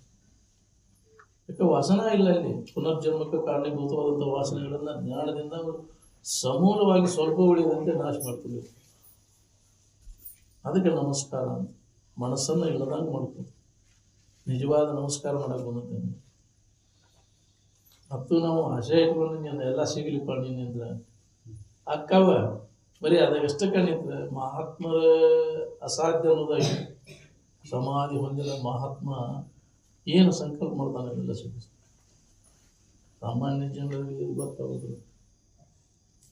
ಯಾಕೆ ವಾಸನ ಇಲ್ಲ ಇಲ್ಲಿ? ಪುನರ್ಜನ್ಮಕ್ಕೆ ಕಾರಣೀಭೂತವಾದಂಥ ವಾಸನೆಗಳನ್ನು ಜ್ಞಾನದಿಂದ ಸಮೂಲವಾಗಿ ಸ್ವಲ್ಪ ಉಳಿದಂತೆ ನಾಶ ಮಾಡ್ತೀವಿ ಅದಕ್ಕೆ ನಮಸ್ಕಾರ ಅಂತ. ಮನಸ್ಸನ್ನು ಇಲ್ಲದಂಗೆ ಮಾಡ್ಕೊಂಡು ನಿಜವಾದ ನಮಸ್ಕಾರ ಮಾಡಕ್ಕೆ ಬಂದಿದ್ದೇನೆ. ಮತ್ತು ನಾವು ಆಶಯ ಇಟ್ಕೊಂಡು ಎಲ್ಲ ಸಿಗಲಿಪ್ಪ ನಿನ್ನಿಂದ ಅಕ್ಕವ, ಬರೀ ಅದಷ್ಟಕ್ಕೆ ನಿಂತ್ರೆ ಮಹಾತ್ಮರ ಅಸಾಧ್ಯ ಅನ್ನೋದಾಗಿ ಸಮಾಧಿ ಹೊಂದಿದ ಮಹಾತ್ಮ ಏನು ಸಂಕಲ್ಪ ಮಾಡ್ತಾನೆ ಎಲ್ಲ ಸಿಗ ಸಾಮಾನ್ಯ ಜನರಿಗೆ ಗೊತ್ತಾಗೋದು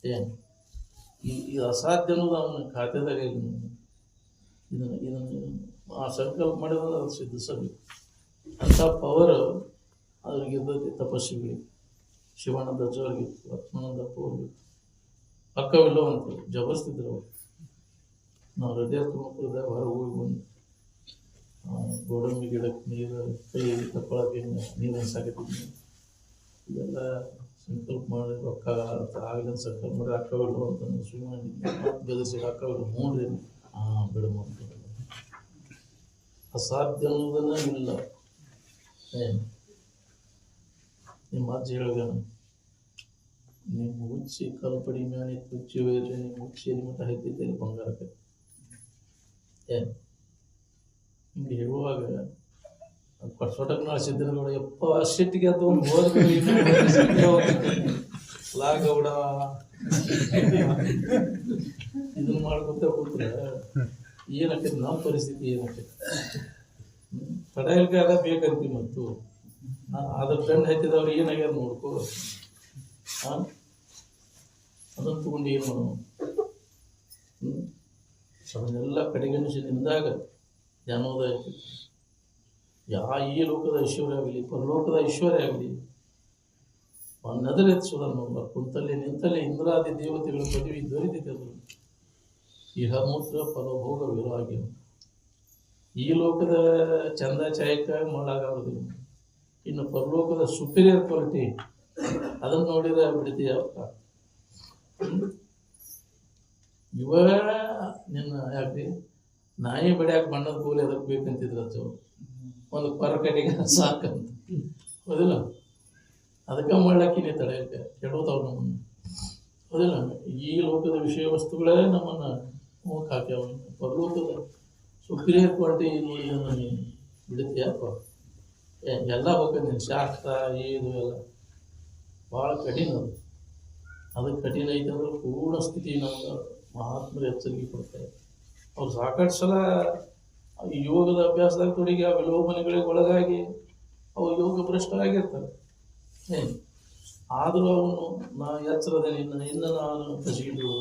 ಏನು? ಈ ಅಸಾಧ್ಯ ಅನ್ನೋದು ಅವನ ಖಾತೆದಾಗ ಇದನ್ನು ಇದನ್ನು. ಆ ಸಂಕಲ್ಪ ಮಾಡಿದ್ರೆ ಅದು ಸಿದ್ಧಿಸಬೇಕು ಅಂಥ ಪವರ್ ಅವ್ರಿಗೆ ತಪಸ್ವಿಗೆ ಶಿವಾನಂದ ಅವ್ರಿಗೆ ಲಕ್ಷ್ಮಣದಪ್ಪ ಅವ್ರಿಗೆ. ಪಕ್ಕವಿಲ್ಲೋ ಅಂತ ಜಬರ್ಸ್ತಿದ್ರು ಅವರು. ನಾವು ಹೃದಯ ತುಮಕೂರದಾಗ ಹೊರಗೆ ಹೋಗಿ ಬಂದು ಗೋಡಂಬಿ ಗಿಡಕ್ಕೆ ನೀರು, ಕೈ ತಪ್ಪಳಕ್ಕೆ ನೀರು ಸಾಕತ್ತಿದ್ವಿ ಇದೆಲ್ಲ ಸಂಕಲ್ಪ ಮಾಡಿ ರೊಕ್ಕ ಆಗಲಿ ಸಂಕಲ್ಪ ಮಾಡಿ ಹಾಕವಿಲ್ಲ ಅಂತ ಸುಮ್ಮನೆ ಬೆದರಿಸಿ ಹಾಕವಿಲ್ಲ ಹ್ಞೂ ರೀ ಹಾಂ ಬಿಡಮ್ಮ ಅಸಾಧ್ಯ ಅನ್ನೋದನ್ನ ಇಲ್ಲ ನಿಮ್ಮ ಅಜ್ಜಿ ಹೇಳಿದಾನ. ನಿಮ್ಮ ಹುಚ್ಚಿ ಕಲ್ಪಡಿ ಮ್ಯಾನೆ ತುಚ್ಚಿ ವೇರಿ ನಿಮ್ಮ ಉಚ್ಚಿ ಮಟ್ಟ ಹೈತಿದ್ದೇನೆ ಬಂಗಾರಕ್ಕೆ. ಏನು ಹಿಂಗೆ ಹೇಳುವಾಗ ಕೊಟ್ಸೋಟಕ್ಕೆ ನಾಳೆ ಸಿದ್ದನಗೌಡ ಎಪ್ಪ ಸಿಟ್ಟಿಗೆ ಅದು ಒಂದು ಲಾಗೌಡ ಇದನ್ನ ಮಾಡ್ಕೊತ ಕೂತ್ರೆ ಏನಾಕೈತಿ ನಮ್ಮ ಪರಿಸ್ಥಿತಿ ಏನಾಗ್ತದೆ ಅದ ಬೇಕಂತಿ ಮತ್ತು ಅದ್ರ ಬೆನ್ನು ಹತ್ತಿದವ್ರು ಏನಾಗ್ಯದ ನೋಡ್ಕೋ. ಅದನ್ನು ತಗೊಂಡು ಏನು ಹ್ಮ್? ಅದನ್ನೆಲ್ಲ ಕಡೆಗಣಿಸಿ ನಿಂದಾಗ ಜ್ಞಾನೋದಯ. ಯಾ ಈ ಲೋಕದ ಐಶ್ವರ್ಯ ಆಗಲಿ, ಪರಲೋಕದ ಐಶ್ವರ್ಯ ಆಗಲಿ ನದರೆತ್ತಿಸೋದನ್ನು ಕುಂತಲ್ಲಿ ನಿಂತಲ್ಲಿ ಇಂದ್ರಾದಿ ದೇವತೆಗಳ ಪದವಿ ದೊರೆತಿದೆ ಅದು ಇಹಮೂತ್ರ ಫಲಭೋಗ ವಿರಾಗ್ಯ. ಈ ಲೋಕದ ಚಂದ ಚಾಯಕ ಮಾಡಾಗುವುದಿಲ್ಲ ಇನ್ನು ಪರಲೋಕದ ಸುಪೀರಿಯರ್ ಕ್ವಾಲಿಟಿ ಅದನ್ನು ನೋಡಿದ್ರೆ ಬಿಡ್ತೀಯಪ್ಪ ಇವ ನಿನ್ನ ಯಾಕೆ ನಾಯಿ ಬಡಿಯಾಕ ಬಣ್ಣದ ಕೂಲಿ ಅದಕ್ಕೆ ಬೇಕಂತಿದ್ರು ಅದು ಒಂದು ಪರಕಟಿಗೆ ಸಾಕಂತ. ಹೌದಿಲ್ಲ? ಅದಕ್ಕೆ ಮಾಡ್ಲಾಕಿನಿ ತಡೆಯಕ್ಕೆ ಕೆಡೋತಾವ್ ನಮ್ಮನ್ನು. ಹೌದಿಲ್ಲ? ಈ ಲೋಕದ ವಿಷಯ ವಸ್ತುಗಳೇ ನಮ್ಮನ್ನು ಹೋಗಕ್ಕೆ ಹಾಕ್ಯಾವ ಪರಲೋಕದ ಸುಪ್ರಿಯರ್ ಕ್ವಾಲಿಟಿ ನೋಡಿ ನನಗೆ ಬಿಡುತ್ತೆಯಪ್ಪ ಎಲ್ಲ ಹೋಗ್ತೀನಿ ಶಾಸ್ತ್ರ ಏನು ಎಲ್ಲ ಭಾಳ ಕಠಿಣ ಅದು ಅದು ಕಠಿಣ ಐತೆ ಅಂದ್ರೆ ಪೂರ್ಣ ಸ್ಥಿತಿ ನಮ್ಗೆ ಮಹಾತ್ಮರು ಎಚ್ಚರಿಕೆ ಕೊಡ್ತಾರೆ ಅವ್ರು ಸಾಕಷ್ಟು ಸಲ ಯೋಗದ ಅಭ್ಯಾಸದಾಗ ತೊಡಗಿ ಆ ವಿಲೋಮನೆಗಳಿಗೆ ಒಳಗಾಗಿ ಅವು ಯೋಗ ಭ್ರಷ್ಟರಾಗಿರ್ತಾರೆ ಏನು ಆದರೂ ಅವನು ನಾ ಎಚ್ಚರದಲ್ಲಿ ನಿನ್ನ ಇನ್ನ ನಾನು ಕಸಿಗಿದ್ದು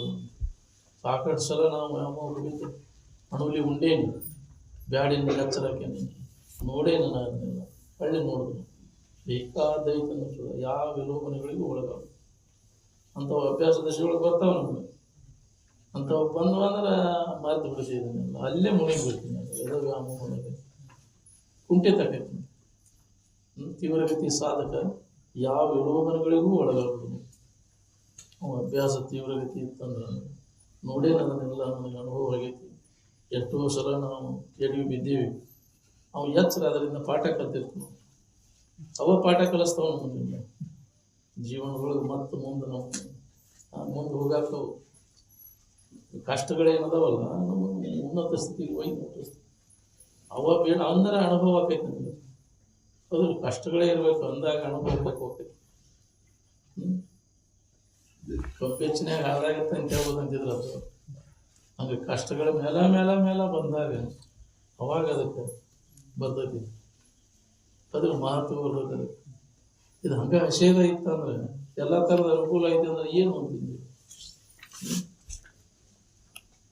ಸಾಕಷ್ಟು ಸಲ ನಾವು ಯಾವ ಹುಡುಗಿದ್ದು ಅಣುಲಿ ಉಂಡೇನು? ಬ್ಯಾಡಿನ ಎಚ್ಚರಕ್ಕೆ ನೋಡೇನು ನಾನು ಅದನ್ನೆಲ್ಲ ಹಳ್ಳಿ ನೋಡಿದ್ರು ಬೇಕಾದೈತೆ ಅನ್ನಿಸ್ತದೆ ಯಾವ ವಿಲೋಪನೆಗಳಿಗೂ ಒಳಗಾವ ಅಂಥವು ಅಭ್ಯಾಸ ದಶೆಗಳು ಬರ್ತಾವೆ ನಮಗೆ. ಅಂಥವು ಬಂದು ಅಂದ್ರೆ ಮರೆತು ಬಿಡ್ತಿದ್ದೀನಿ ಅಲ್ಲೇ ಮುಳುಗಿಬಿಡ್ತೀನಿ ಬಿಡ್ತೀನಿ ಎದೋ ಒಳಗೆ ಕುಂಠಿತ ಹ್ಮ್, ತೀವ್ರಗತಿ ಸಾಧಕ ಯಾವ ವಿಲೋಪನೆಗಳಿಗೂ ಒಳಗಾಗ್ತದೆ ಅಭ್ಯಾಸ ತೀವ್ರಗತಿ ಇತ್ತಂದ್ರೆ ನೋಡೇ ಅದನ್ನೆಲ್ಲ ನನಗೆ ಅನುಭವ ಆಗೈತಿ ಎಷ್ಟೋ ಸಲ ನಾವು ಕೇಳಿ ಬಿದ್ದೀವಿ. ಅವು ಎಚ್ಚರ ಅದರಿಂದ ಪಾಠ ಕಲ್ತಿರ್ತೀವಿ. ಅವ ಪಾಠ ಕಲಿಸ್ತಾವ ನಮಗಿಲ್ಲ ಜೀವನದೊಳಗೆ ಮತ್ತೆ ಮುಂದೆ ನಾವು ಮುಂದೆ ಹೋಗಾಕವು ಕಷ್ಟಗಳೇನದವಲ್ಲ ನಮಗೆ ಉನ್ನತ ಸ್ಥಿತಿಗೆ ಒಯ್ದು ಅವ ಬೇಡ, ಅಂದ್ರೆ ಅನುಭವ ಆಕೈತಿ ನಮಗೆ. ಅದ್ರ ಕಷ್ಟಗಳೇ ಇರಬೇಕು, ಅಂದಾಗ ಅನುಭವ ಹೋಗ್ತೈತಿ. ಕಪ್ಪೆಚ್ಚಿನಾಗ ಹಾಳಾಗತ್ತೆ ಅಂತ ಹೇಳ್ಬೋದು ಅಂತಿದ್ರು ಅದು. ಹಂಗೆ ಕಷ್ಟಗಳ ಮೇಲ ಮೇಲ ಮೇಲ ಬಂದಾಗ ಅವಾಗ ಅದಕ್ಕೆ ಬರ್ತೈತಿ. ಅದ್ರ ಮಹತ್ವ ಬರ್ತೈತಿ. ಇದು ಹಂಗೆ ನಿಷೇಧ ಇತ್ತಂದ್ರೆ ಎಲ್ಲ ಥರದ ಅನುಕೂಲ ಐತೆ ಅಂದ್ರೆ ಏನು ಅಂತಿದ್ವಿ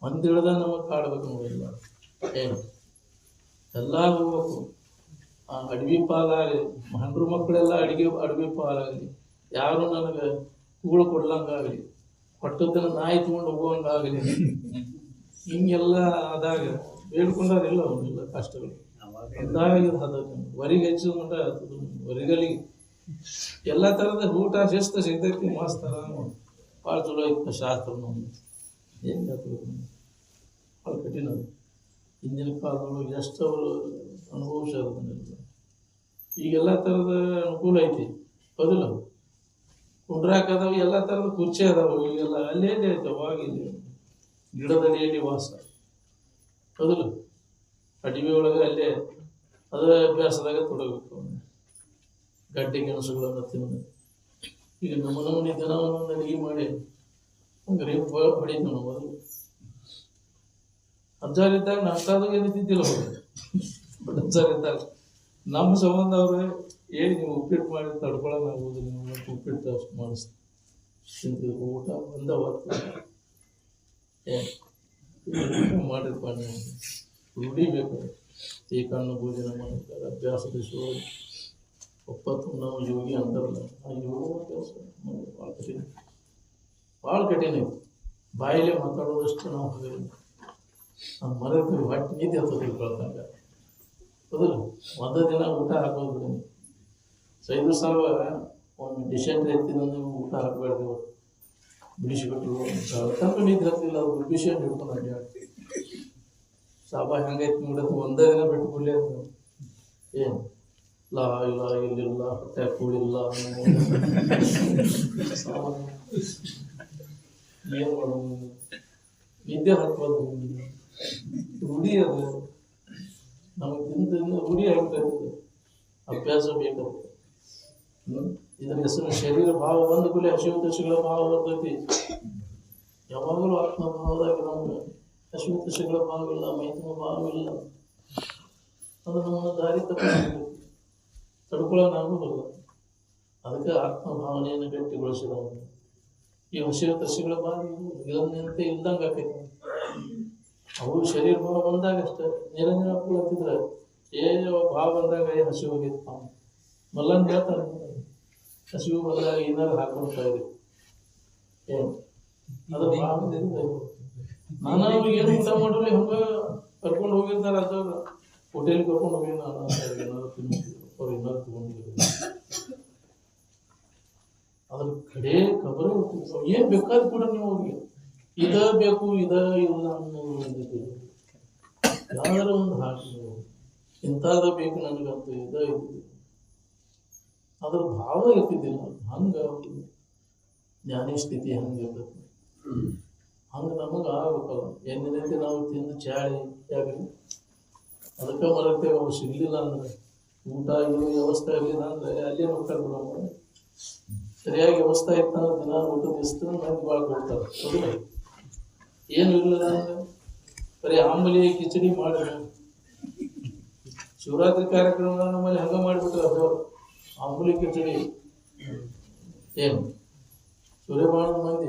ಒಂದಿಳ್ದ ನಮಗೆ ಕಾಡ್ಬೇಕು ನೋಡಿಲ್ಲ ಏನು? ಎಲ್ಲ ಹೋಗ್ಬೇಕು. ಆ ಅಡವಿ ಪಾಲಾಗಲಿ ಮಕ್ಕಳೆಲ್ಲ ಅಡುಗೆ, ಅಡವಿ ಪಾಲಾಗಲಿ, ಯಾರು ನನಗೆ ಕೂಳು ಕೊಡ್ಲಂಗಾಗಲಿ ಕೊಟ್ಟದ್ದನ್ನ ನಾಯಿ ತಗೊಂಡು ಹೋಗೋಂಗಾಗಲಿ, ಹಿಂಗೆಲ್ಲ ಆದಾಗ ಬೇಡ್ಕೊಂಡಾರಿಲ್ಲ ಅವರಿಲ್ಲ ಕಷ್ಟಗಳು. ವರಿಗೆ ಹೆಚ್ಚು ಮಟ್ಟ ವರಿಗಲಿಗೆ ಎಲ್ಲ ಥರದ ಊಟ ಶಿಸ್ತು ಸಿಗ್ತೈತಿ ಮಾಸ್ತರ ಭಾಳ ಚಲೋ ಐತೆ ಶಾಸ್ತ್ರ ಭಾಳ ಕಠಿಣ ಹಿಂದಿನ ಕಾಲದೊಳಗೆ ಎಷ್ಟು ಅವರು ಅದನ್ನೆಲ್ಲ. ಈಗೆಲ್ಲ ಥರದ ಅನುಕೂಲ ಐತಿ. ಹೌದಿಲ್ಲ? ಕುಂಡ್ರಾಕ ಅದಾವ ಎಲ್ಲ ಥರದ ಕುರ್ಚಿ ಅದಾವ ಇವೆಲ್ಲ ಅಲ್ಲೇ ಐತೆ ಗಿಡದಲ್ಲಿ ಏನಿ ವಾಸ. ಹೌದಿಲ್ಲ ಅಡವಿ ಒಳಗೆ ಅಲ್ಲೇ ಅದರ ಅಭ್ಯಾಸದಾಗ ತೊಡಗಬೇಕು. ಗಡ್ಡೆ ಗೆಣಸುಗಳನ್ನು ತಿಂದು. ಈಗ ನಮ್ಮ ನಮ್ಮನೆ ದಿನ ಅಡುಗೆ ಅಡಿಗೆ ಮಾಡಿ ಹಂಗೆ ರೇಪ್ ಹೊಡಿತು ನಾವು ಮೊದಲು ಅಜ್ಜಾರಿದ್ದಾಗ ನಾಷ್ಟಾದಾಗ ಏನು ತಿಂತಿಲ್ಲ ಬಟ್ ಅಜ್ಜಾರಿದ್ದಾಗ ನಮ್ಮ ಸಂಬಂಧ ಅವ್ರು ಏ ನೀವು ಉಪ್ಪಿಟ್ಟು ಮಾಡಿ ಆಗೋದಿಲ್ಲ ನೀವು ಮತ್ತೆ ಉಪ್ಪಿಟ್ಟು ಮಾಡಿಸ್ತೀವಿ ಊಟ ಒಂದ ಹೊತ್ತು ಮಾಡಿರ್ಪ ನೀವು? ರೂಢಿ ಬೇಕು ಏಕಾನ್ನ ಭೋಜನ ಮಾಡ್ತಾರೆ ಅಭ್ಯಾಸದ ಶಿವ ಒಪ್ಪತ್ತು ನಾವು ಯೋಗಿ ಅಂತಾರಲ್ಲ, ಆ ಯೋಗ ಅಭ್ಯಾಸ ಭಾಳ ಕಠಿಣ. ಭಾಳ ಕಠಿಣ ಐತಿ ಬಾಯಿಲೆ ಮಾತಾಡೋದಷ್ಟು ನಾವು ಹೋಗಿಲ್ಲ. ನಮ್ಮ ಮರಕ್ಕೆ ಹೊಟ್ಟೆ ನೀತಿ ಅಂತ ತಿಳ್ಕೊಳ್ತಂಗ ಹೌದಲ್ಲ ಒಂದೇ ದಿನ ಊಟ ಹಾಕೋದು ಸೈದು ಸರ್ವರ ಒಂದು ಡಿಸೆಂಟ್ರಿ ಎತ್ತಿನಲ್ಲಿ ಊಟ ಹಾಕಬಾರ್ದು ಬಿಡಿಸಿಬಿಟ್ರು ತಮ್ಮ ನಿದ್ರೆ ಹತ್ತಿಲ್ಲ ಅವ್ರು ಡಿಸೆಂಟ್ ಹಿಡ್ಕೊಂಡು ಅಡ್ಡಾಡ್ತಿ ಸಾಬ ಹೆಂಗೈತಿ ನೋಡೋದು, ಒಂದೇ ದಿನ ಬಿಟ್ಟು ಬಿಡ್ಲಿ ಅಂತ ಏನು? ಇಲ್ಲ ಇಲ್ಲ, ಇಲ್ಲಿಲ್ಲ, ಹೊಟ್ಟೆ ಕೂಡಿಲ್ಲ. ಏನು ಮಾಡೋದು? ನಿದ್ದೆ ಹಾಕೋದು ರೂಢಿ ಅದು. ನಮಗೆ ತಿಂದ ರೂಢಿ ಆಗ್ತದೆ ಅಭ್ಯಾಸ ಹ್ಮ್? ಇದರ ಹೆಸರು ಶರೀರ ಭಾವ ಬಂದ ಕೂಡಲೇ ಹಸಿವು ಭಾವ ಬರ್ತೈತಿ. ಯಾವಾಗಲೂ ಆತ್ಮಭಾವದಾಗ ನಮ್ಗೆ ಹಸಿವು ದಶಗಳ ಭಾವವಿಲ್ಲ ಭಾವ ಭಾವವಿಲ್ಲ. ಅದು ನಮ್ಮನ್ನು ದಾರಿ ತಪ್ಪಿಸ್ಬೇಕು. ತಡ್ಕೊಳ್ಳೋನಾಗುವುದಿಲ್ಲ ಅದಕ್ಕೆ ಆತ್ಮಭಾವನೆಯನ್ನು ಗಟ್ಟಿಗೊಳಿಸಿದವನು ಈ ಹಸಿವು ದಶಗಳ ಭಾವ ಇದನ್ನಂತೆ ಇಲ್ದಂಗೆ ಆಕೈತಿ. ಅವು ಶರೀರ ಭಾವ ಬಂದಾಗ ಅಷ್ಟೇ. ನಿರಂಜನ ಕೂಳತ್ತಿದ್ರೆ ಏ ಭಾವ ಬಂದಾಗ ಹಸಿವು ಹೋಗಿತ್ತು ನಾವು ಮಲ್ಲನ್ ಹೇಳ್ತಾರೆ. ಹಸಿವು ಬಂದಾಗ ಏನಾದ್ರು ಹಾಕೊಳ್ತಾ ಇದೆ ಏನು? ಅದು ನಾನು ಏನು ಊಟ ಮಾಡಲಿ ಹಂಗ ಕರ್ಕೊಂಡು ಹೋಗಿರ್ತಾರೆ ಅಂತವ್ರ ಹೋಟೆಲ್ ಕರ್ಕೊಂಡು ಹೋಗಿ ನಾನು ಏನಾದ್ರು ತಿನ್ನಿಸಿದ್ರು ಅವ್ರು ಏನಾದ್ರು ತಗೊಂಡಿದ್ರು. ಅದ್ರ ಕಡೆ ಕಬರ ಏನ್ ಬೇಕಾದ್ ಕೂಡ ನೀವು ಅವ್ರಿಗೆ. ಇದ ಬೇಕು ಇದ ಇಲ್ಲ ಅನ್ನೋದು ಯಾವ್ದಾರ ಒಂದು ಹಾಕಿ ಇಂತಾದ ಇಂಥದ ಬೇಕು ನನಗಂತೂ ಇದ ಇದು ಅದ್ರ ಭಾವ ಇರ್ತಿದ್ದಿಲ್ಲ. ಹಂಗ ಜ್ಞಾನಿ ಸ್ಥಿತಿ ಹಂಗಿರ್ತೈತಿ ಹಂಗ ನಮಗೆ ಆಗ್ಬೇಕಲ್ಲ ಎಂದಿನಂತೆ ನಾವು ತಿಂದು ಚಾಳಿ ಯಾಕೆ ಅದಕ್ಕೆ ಮರತೇವೆ ಅವು ಸಿಗ್ಲಿಲ್ಲ ಅಂದ್ರೆ ಊಟ ಇದು ವ್ಯವಸ್ಥೆ ಆಗಲಿಲ್ಲ ಅಂದ್ರೆ ಅಲ್ಲೇ ಹೋಗ್ತಾರೆ ನಮ್ಮ ಸರಿಯಾಗಿ ವ್ಯವಸ್ಥೆ ಇತ್ತಂದ್ರೆ ದಿನ ಊಟದ ಇಷ್ಟು ಮಂದಿ ಭಾಳ ಕೊಡ್ತಾರೆ. ಏನು ಇರಲಿಲ್ಲ ಅಂದ್ರೆ ಬರೀ ಆಂಬಲಿ ಕಿಚಡಿ ಮಾಡಿದ್ರು. ಶಿವರಾತ್ರಿ ಕಾರ್ಯಕ್ರಮ ನಮ್ಮಲ್ಲಿ ಹಂಗ ಮಾಡಿಬಿಟ್ರೆ ಅದು. ಆಂಬಲಿ ಕಿಚಡಿ ಏನು? ಸೂರ್ಯಮಾನದ ಮಂದಿ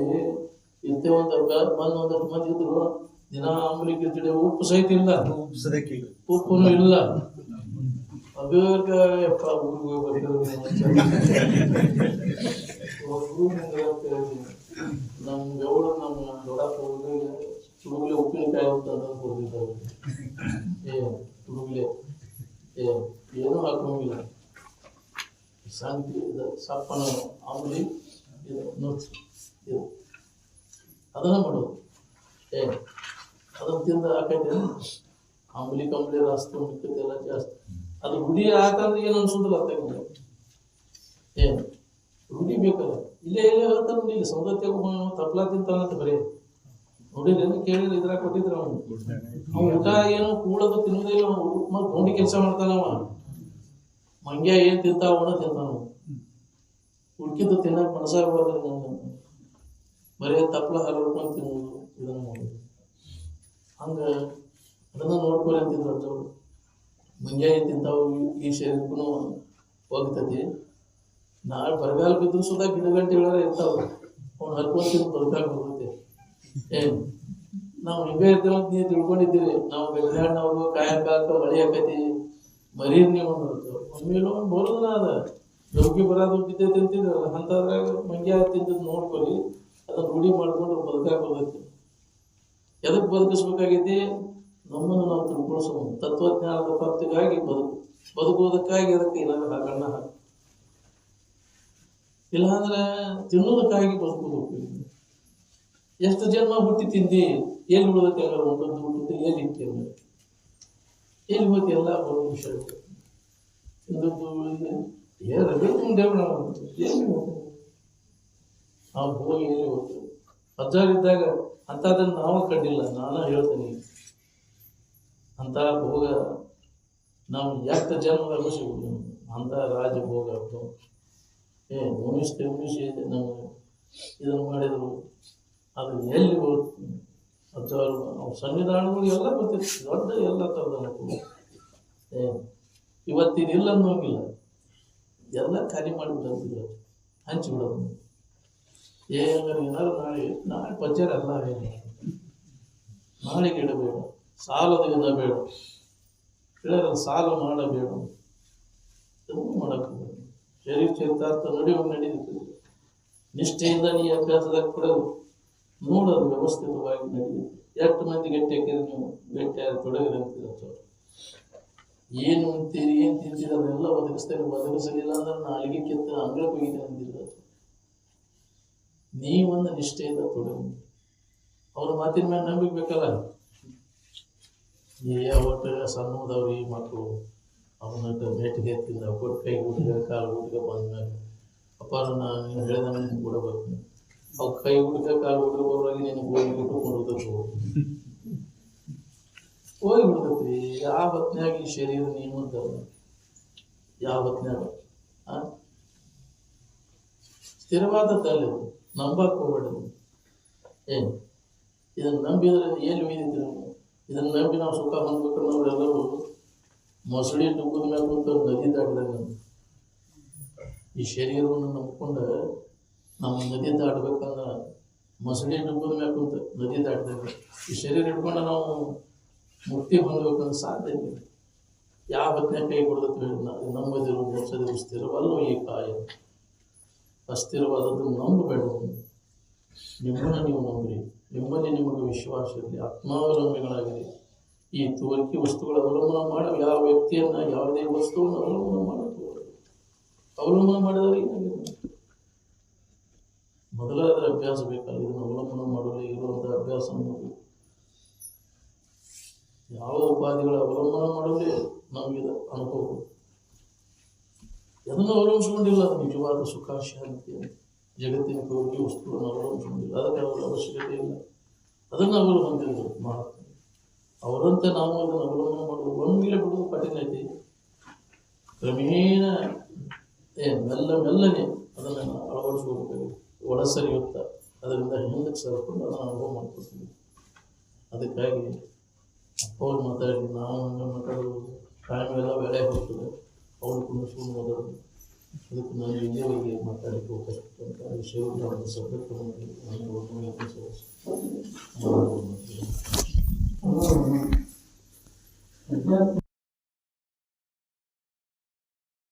ಇಂತೆ ಒಂದು ಬಂದು ಒಂದಷ್ಟು ಮಂದಿ ಇದ್ರು ದಿನ ಆಂಬಲಿ ಕಿಚಡಿ ಉಪ್ಪು ಸಹಿತ ಇಲ್ಲ. ಉಪ್ಪು ಇಲ್ಲ. ಯಪ್ಪ ಊರಿಗೆ ಹೋಗ್ಬೇಕು ನಮ್ಮ ಗೌಡ ನಮ್ಮ ದೊಡ್ಡಪ್ಪ ತುಡುಗ್ಲೆ ಉಪ್ಪಿನಕಾಯಿ ಅಂತ ಅದನ್ನು ಏನು ಏ ತುಡುಗ್ಲೆ. ಏನು ಏನೂ ಹಾಕೋಂಗಿಲ್ಲ ಶಾಂತಿ ಇದು ಸಪ್ಪನ ಆಮೇಲೆ ಇದು ನುಚ್ಚು ಇದು. ಅದನ್ನು ಮಾಡೋದು ಏ ಅದನ್ನು ತಿಂದು ಹಾಕೈತೆ. ಆಂಬುಲಿ ಕಂಬಳಿ ರಾಸ್ತು ಮಿಕ್ಕದೆಲ್ಲ ಜಾಸ್ತಿ. ಅದು ರೂಢಿ ಹಾಕಂದ್ರೆ ಏನು ಅನ್ಸೋದಿಲ್ಲ ತಗೊಂಡು ಏನು ರೂಢಿ ಬೇಕಲ್ಲ. ಇಲ್ಲೇ ಇಲ್ಲೇ ಹೇಳ್ತಾನೆ ಇಲ್ಲಿ ಸೌದತ್ತಿ ತಪ್ಪಲ ತಿಂತಾನಂತ ಬರೀ. ನೋಡಿದ್ರೇನು ಕೇಳಿದ್ರೆ ಇದ್ರಾಗ ಕೊಟ್ಟಿದ್ರ ಅವನು. ಅವ್ನು ಊಟ ಏನು ಕೂಡೋದು ತಿನ್ನೋದಿಲ್ಲ ಅವ್ನು ಮತ್ತೆ ಗೊಂಡಿ ಕೆಲಸ ಮಾಡ್ತಾನವ ಮಂಗ್ಯ ಏನ್ ತಿಂತಾವ ಅವನ ತಿಂತಾನ ಉಳ್ಕಿದ್ದು ತಿನ್ನಕ್ ಮನಸ್ಸಾಗಬಾರ್ದು ನನಗೆ ಬರೀ ತಪ್ಪಲ ಹರಡ್ಕೊಂಡು ತಿನ್ನೋದು ಇದನ್ನ ಮಾಡೋದು ಹಂಗ ಅದನ್ನ ನೋಡ್ಕೊಳ್ಳಿ ಅಂತಿದ್ರು ಅಜ್ಜವ್ರು ಮುಂಜಾನೆ ಏನ್ ತಿಂತಾವು ಈ ಶರೀರಕ್ಕೂ ಹೋಗ್ತತಿ. ನಾಳೆ ಬರಗಾಲ ಬಿದ್ರು ಸುದಾ ಗಿಡ ಗಂಟೆಗಳ ಇರ್ತಾವ. ಅವ್ನು ಹರ್ಕೊಂಡು ತಿಂದು ಬದುಕಾಗ ಹೋಗುತ್ತೆ ಏನ್ ನಾವು ಹಿಂಗೆ ಇರ್ತೀವಿ ಅಂತ ನೀವು ತಿಳ್ಕೊಂಡಿದ್ದೀರಿ. ನಾವು ಬೆಳೆದಾಡ್ನವ್ರು ಕಾಯಕ ಮಳೆ ಆಕತಿ. ಮರೀರ್ ನೀವು ಒಮ್ಮೆಲೂ ಒಂದು ಬರೋದು ಅದ ಯೋಗಿ ಬರೋದು ಬಿದ್ದೆ ತಿಂತಿದ್ರಲ್ಲ ಅಂಥದ್ರಾಗ ಮಂಗ್ಯ ತಿಂದದ್ ನೋಡ್ಕೊಳ್ಳಿ ಅದನ್ನು ರೂಢಿ ಮಾಡ್ಕೊಂಡು ಬದುಕಾಗ ಎದಕ್ಕೆ ಬದುಕಿಸ್ಬೇಕಾಗೈತಿ? ನಮ್ಮನ್ನು ನಾವು ತಿಳ್ಕೊಳ್ಸೋ ತತ್ವಜ್ಞಾನದ ಪ್ರಾಪ್ತಿಗಾಗಿ ಬದುಕು. ಬದುಕುವುದಕ್ಕಾಗಿ ಅದಕ್ಕೆ ಏನಾದ್ರು ಹಾಕಣ್ಣ ಹಾಕಿ ಇಲ್ಲಾಂದ್ರೆ ತಿನ್ನೋದಕ್ಕಾಗಿ ಬದುಕುವುದು ಎಷ್ಟು ಜನ್ಮ ಹುಟ್ಟಿ ತಿಂದಿ, ಎಲ್ಲಿ ಉಳಿದಕ್ಕೆ ಒಂದೊಂದು ಹುಟ್ಟಿದ್ದು ಎಲ್ಲಿ ಇಟ್ಟಿ ಅಂದ್ರೆ ಎಲ್ಲಿ ಹೋಗಿ ಎಲ್ಲ ಬರೋ ವಿಷಯ ತಿಂದದ್ದು ಏ ರವಿ ದೇವ್ರ ಹೋಗ್ತದೆ ಆ ಭೋಗಿ ಎಲ್ಲಿ ಹೋಗ್ತದೆ ಅಜ್ಜಾರಿದ್ದಾಗ ಅಂಥದ್ದನ್ನು ನಾವು ಕಂಡಿಲ್ಲ ನಾನು ಹೇಳ್ತೀನಿ ಅಂತ ಭೋಗ ನಾವು ಎಷ್ಟು ಜನ್ಮದಾಗೂ ಸಿಗುದು ಅಂತ ರಾಜಭೋಗ ಅದು ಏ ಉಣಿಸ್ತೆ ಇದೆ ನಮಗೆ ಇದನ್ನು ಮಾಡಿದರು ಅದು ಎಲ್ಲಿ ಹೋಗ್ತು ಅಥವಾ ಸಂವಿಧಾನಗಳು ಎಲ್ಲ ಗೊತ್ತಿತ್ತು ದೊಡ್ಡ ಎಲ್ಲ ಥರದ ಏ ಇವತ್ತಿನ ಇಲ್ಲ ಅನ್ನೋಂಗಿಲ್ಲ ಎಲ್ಲ ಖಾಲಿ ಮಾಡಿಬಿಟ್ಟಿದ್ರು ಹಂಚಿಬಿಡೋದು ಏ, ಹಂಗಾರೆ ಏನಾದ್ರು ನಾಳೆ ನಾಳೆ ಪಂಚರ್ ಅಲ್ಲ ಏನು ನಾಳೆ ಇಡಬೇಡ. ಸಾಲದ ಗಿಡ ಬೇಡ. ಹೇಳಿದ್ರೆ, ಸಾಲ ಮಾಡಬೇಡ. ಇದನ್ನು ಮಾಡಕ್ಕೆ ಹೋಗ್ಬೇಡ. ಶರೀರ ಚರಿತಾರ್ಥ ನಡೆಯುವ ನಡೀತದೆ ನಿಷ್ಠೆಯಿಂದ ನೀ ಅಭ್ಯಾಸದಾಗ ಕೂಡ ನೋಡೋದು ವ್ಯವಸ್ಥಿತವಾಗಿ ನಡೆಯುತ್ತೆ ಎಷ್ಟು ಮಂದಿ ಗಟ್ಟಿ ಹಾಕಿದ್ರೆ ನೀವು? ಗಟ್ಟಿಯಾಗಿ ಅಥವಾ ಏನು ಅಂತೀರಿ, ಏನು ತಿಂತೀರಿ ಅದನ್ನೆಲ್ಲ ಒದಗಿಸ್ತೇನೆ ಒದಗಿಸಲಿಲ್ಲ ಅಂದ್ರೆ ನಾಳೆಗೆ ಕೆತ್ತ ಅಂಗಳಕ್ಕೆ ಹೋಗಿದ್ದೇನೆ ನೀ ನೀವೊಂದು ನಿಷ್ಠೆಯಿಂದ ತೊಡಗಿ. ಅವ್ರ ಮಾತಿನ ಮೇಲೆ ನಂಬಿಕೆ ಬೇಕಲ್ಲ? ಏ ಒಟ್ಟು ಈ ಮಕ್ಕಳು ಅವನ ಭೇಟಿಗೆ ಎತ್ತಿಂದ ಕೊಟ್ಟು ಕೈ ಹುಡುಗ ಕಾಲು ಹುಡುಗ ಬಂದ್ಮೇಲೆ ಅಪ್ಪ ನಾನು ಹೇಳಿದ ಮೇಲೆ ಕೂಡ ಬರ್ತೀನಿ. ಅವ್ರ ಕೈ ಹುಡುಗ ಕಾಲು ಹುಡುಗ ಬರುವಾಗ ನೀನು ಹೋಗಿ ಇಟ್ಟುಕೊಂಡು ಹೋಗ್ಬೇಕು ಹೋಗಿ ಬಿಡ್ತೈತಿ ಯಾವ ಹೊತ್ನ್ಯಾಗ ಈ ಶರೀರ ನಿಮ್ಮದ ಯಾವ ಹೊತ್ನ್ಯಾಗ? ಆ? ಸ್ಥಿರವಾದ ತಲೆ ನಂಬಕ್ ಹೋಗ್ಬೇಡ ಏನು ಇದನ್ನು ನಂಬಿದ್ರೆ ಏನು ಒಯ್ದಿದ್ದೀರ ಇದನ್ನು ನಂಬಿ ನಾವು ಸುಖ ಹೊಂದ್ಬೇಕು ನಾವೆಲ್ಲರೂ ಮೊಸಳಿ ಡುಬ್ಬದ ಮೇಲೆ ಕುಂತು ನದಿ ದಾಟಿದಂಗ ಈ ಶರೀರವನ್ನು ನಂಬ್ಕೊಂಡು ನಮ್ಮ ನದಿ ದಾಟ್ಬೇಕಂದ್ರೆ ಮೊಸಳಿ ಡುಬ್ಬದ ಮೇಲೆ ಕುಂತ ನದಿ ದಾಟಿದಂಗ ಈ ಶರೀರ ಇಟ್ಕೊಂಡು ನಾವು ಮುಕ್ತಿ ಅಂತ ಸಾಧ್ಯ ಇಲ್ಲ. ಯಾವ ಹೊತ್ತಿನ ಕೈ ಕೊಡ್ತೈತಿ ನಂಬದಿರು ಮೋಸದಿರು ಸ್ಥಿರವಲ್ಲೋ ಈ ಕಾಯ? ಅಸ್ಥಿರವಾದದ್ದು ನಂಬಬೇಡ ನಿಮ್ಮನ್ನು ನೀವು ನಂಬ್ರಿ. ನಿಮ್ಮಲ್ಲಿ ನಿಮಗೆ ವಿಶ್ವಾಸ ಇರಲಿ. ಆತ್ಮಾವಲಂಬಿಗಳಾಗಿರಿ. ಈ ತೋರಿಕೆ ವಸ್ತುಗಳ ಅವಲಂಬನ ಮಾಡಿ ಯಾವ ವ್ಯಕ್ತಿಯನ್ನ, ಯಾವುದೇ ವಸ್ತುವನ್ನು ಅವಲಂಬನ ಮಾಡಬೇಕು. ಅವಲಂಬನ ಮಾಡಿದವರು ಏನಾಗಿದೆ? ಮೊದಲಾದ ಅಭ್ಯಾಸ ಬೇಕಲ್ಲ ಇದನ್ನು ಅವಲಂಬನ ಮಾಡಲು ಇರುವಂತಹ ಅಭ್ಯಾಸ ಅನ್ನೋದು ಯಾವ ಉಪಾಧಿಗಳ ಅವಲಂಬನ ಮಾಡೋದೇ ನಮಗೆ ಅನುಭವ. ಅದನ್ನು ಅವಲಂಬಿಸಿಕೊಂಡಿಲ್ಲ ನಿಜವಾದ ಸುಖ, ಶಾಂತಿ, ಜಗತ್ತಿನ ಕೋರಿಕೆ ವಸ್ತುಗಳನ್ನು ಅವಲಂಬಿಸಿಕೊಂಡಿಲ್ಲ ಅದಕ್ಕೆ ಅವರ ಅವಶ್ಯಕತೆ ಇಲ್ಲ. ಅದನ್ನು ಅವರು ಹೊಂದಿದ್ರು ಮಹಾತ್ಮ. ಅವರಂತೆ ನಾವು ಅದನ್ನು ಅವಲಂಬನೆ ಮಾಡುವ ಒಮ್ಮೆಲೆ ಬಿಡುವುದು ಕಠಿಣ ಐತಿ. ಕ್ರಮೇಣ ಏ, ಮೆಲ್ಲ ಮೆಲ್ಲನೆ ಅದನ್ನು ಅಳವಡಿಸ್ಕೋಬೇಕಾಗಿ ಒಳಸರಿಯುತ್ತಾ ಅದರಿಂದ ಹಿಂದಕ್ಕೆ ಸರ್ಕೊಂಡು ಅದನ್ನು ಅನುಭವ ಮಾಡ್ಕೊಳ್ತೀವಿ ಅದಕ್ಕಾಗಿ ಅವ್ರು ಮಾತಾಡೋದು ನಾವು ನನ್ನ ಮಾತಾಡೋದು ಟೈಮ್ ಎಲ್ಲ ಬೆಳೆ ಹೋಗ್ತದೆ. ಅವ್ರು ಕುಂದಿಸ್ಕೊಂಡು ಮಾತಾಡೋದು. ಅದಕ್ಕೆ ನಾನು ಇದೇ ಹೋಗಿ ಮಾತಾಡೋಕ್ಕೆ ಹೋಗ್ತಕ್ಕಂಥ ವಿಷಯವನ್ನು ಒಂದು ಸಬ್ಜೆಕ್ಟ್ ನಾನು ಒಟ್ಟಿಗೆ